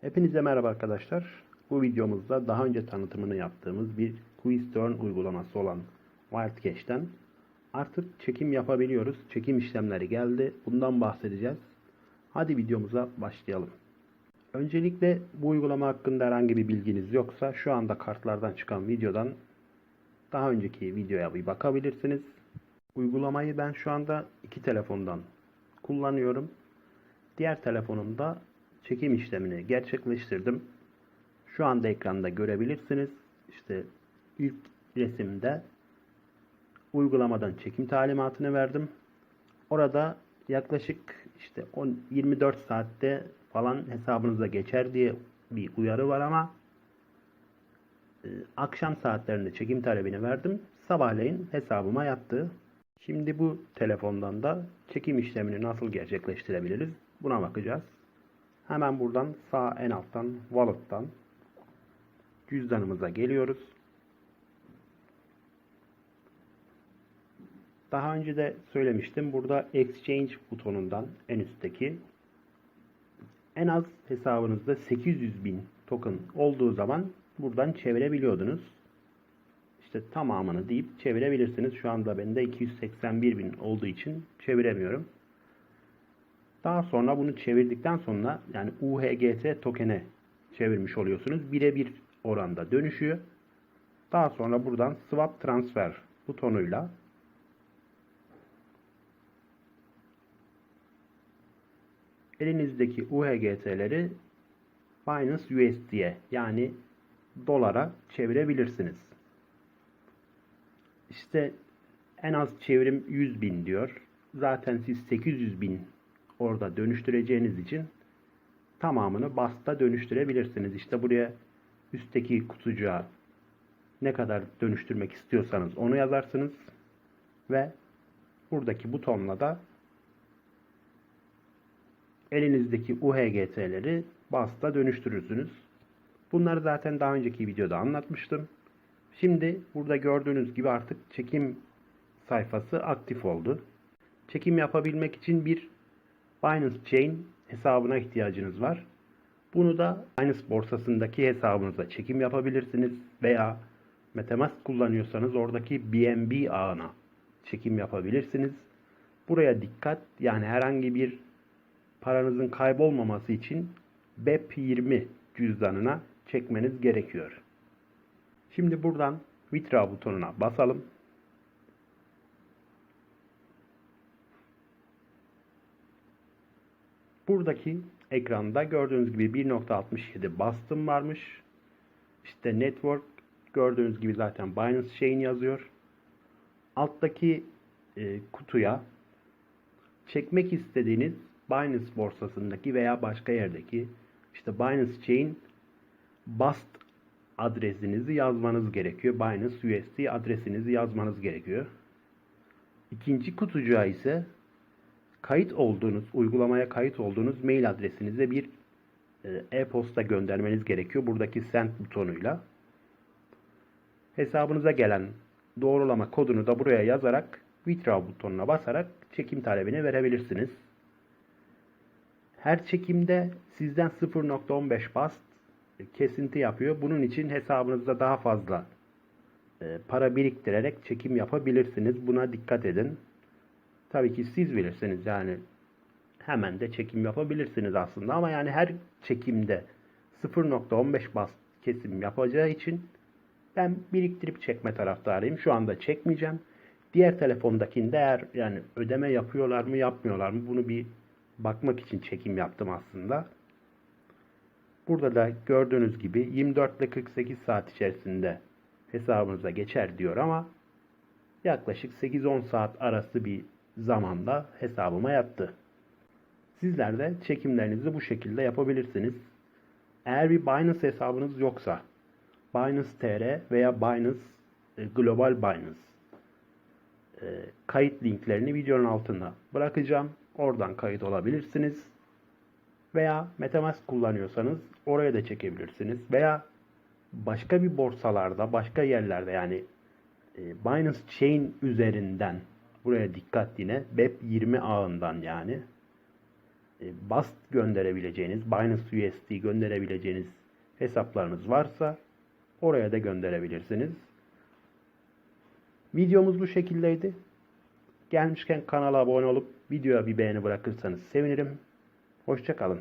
Hepinize merhaba arkadaşlar. Bu videomuzda daha önce tanıtımını yaptığımız bir QuizTurn uygulaması olan Wildcash'ten artık çekim yapabiliyoruz. Çekim işlemleri geldi. Bundan bahsedeceğiz. Hadi videomuza başlayalım. Öncelikle bu uygulama hakkında herhangi bir bilginiz yoksa şu anda kartlardan çıkan videodan daha önceki videoya bir bakabilirsiniz. Uygulamayı ben şu anda iki telefondan kullanıyorum. Diğer telefonumda çekim işlemini gerçekleştirdim. Şu anda ekranda görebilirsiniz. İşte ilk resimde uygulamadan çekim talimatını verdim. Orada yaklaşık işte 10 24 saatte falan hesabınıza geçer diye bir uyarı var ama e, akşam saatlerinde çekim talebini verdim. Sabahleyin hesabıma yattı. Şimdi bu telefondan da çekim işlemini nasıl gerçekleştirebiliriz buna bakacağız. Hemen buradan sağ en alttan Wallet'tan cüzdanımıza geliyoruz. Daha önce de söylemiştim. Burada Exchange butonundan en üstteki en az hesabınızda 800 bin token olduğu zaman buradan çevirebiliyordunuz. İşte tamamını deyip çevirebilirsiniz. Şu anda bende 281 bin olduğu için çeviremiyorum. Daha sonra bunu çevirdikten sonra yani UHGT token'e çevirmiş oluyorsunuz. Birebir oranda dönüşüyor. Daha sonra buradan swap transfer butonuyla elinizdeki UHGT'leri Binance USD'ye yani dolara çevirebilirsiniz. İşte en az çevrim 100 bin diyor. Zaten siz 800 bin orada dönüştüreceğiniz için tamamını BAS'ta dönüştürebilirsiniz. İşte buraya üstteki kutucuğa ne kadar dönüştürmek istiyorsanız onu yazarsınız ve buradaki butonla da elinizdeki UHGT'leri BAS'ta dönüştürürsünüz. Bunları zaten daha önceki videoda anlatmıştım. Şimdi burada gördüğünüz gibi artık çekim sayfası aktif oldu. Çekim yapabilmek için bir Binance Chain hesabına ihtiyacınız var. Bunu da Binance borsasındaki hesabınıza çekim yapabilirsiniz veya MetaMask kullanıyorsanız oradaki BNB ağına çekim yapabilirsiniz. Buraya dikkat yani herhangi bir paranızın kaybolmaması için BEP20 cüzdanına çekmeniz gerekiyor. Şimdi buradan Withdraw butonuna basalım. Buradaki ekranda gördüğünüz gibi 1.67 bastım varmış. İşte network gördüğünüz gibi zaten Binance Chain yazıyor. Alttaki e, kutuya çekmek istediğiniz Binance borsasındaki veya başka yerdeki işte Binance Chain Bast adresinizi yazmanız gerekiyor. Binance USD adresinizi yazmanız gerekiyor. İkinci kutucuğa ise kayıt olduğunuz, uygulamaya kayıt olduğunuz mail adresinize bir e, e-posta göndermeniz gerekiyor. Buradaki send butonuyla. Hesabınıza gelen doğrulama kodunu da buraya yazarak withdraw butonuna basarak çekim talebini verebilirsiniz. Her çekimde sizden 0.15 bast kesinti yapıyor. Bunun için hesabınızda daha fazla e, para biriktirerek çekim yapabilirsiniz. Buna dikkat edin. Tabii ki siz bilirsiniz yani hemen de çekim yapabilirsiniz aslında ama yani her çekimde 0.15 bas kesim yapacağı için ben biriktirip çekme taraftarıyım. Şu anda çekmeyeceğim. Diğer telefondakinde eğer yani ödeme yapıyorlar mı yapmıyorlar mı bunu bir bakmak için çekim yaptım aslında. Burada da gördüğünüz gibi 24 ile 48 saat içerisinde hesabınıza geçer diyor ama yaklaşık 8-10 saat arası bir zamanda hesabıma yattı. Sizler de çekimlerinizi bu şekilde yapabilirsiniz. Eğer bir Binance hesabınız yoksa Binance TR veya Binance e, Global Binance e, kayıt linklerini videonun altına bırakacağım. Oradan kayıt olabilirsiniz. Veya Metamask kullanıyorsanız oraya da çekebilirsiniz. Veya başka bir borsalarda, başka yerlerde yani e, Binance Chain üzerinden buraya dikkat yine BEP20 ağından yani e, BAST gönderebileceğiniz, Binance USD gönderebileceğiniz hesaplarınız varsa oraya da gönderebilirsiniz. Videomuz bu şekildeydi. Gelmişken kanala abone olup videoya bir beğeni bırakırsanız sevinirim. Hoşçakalın.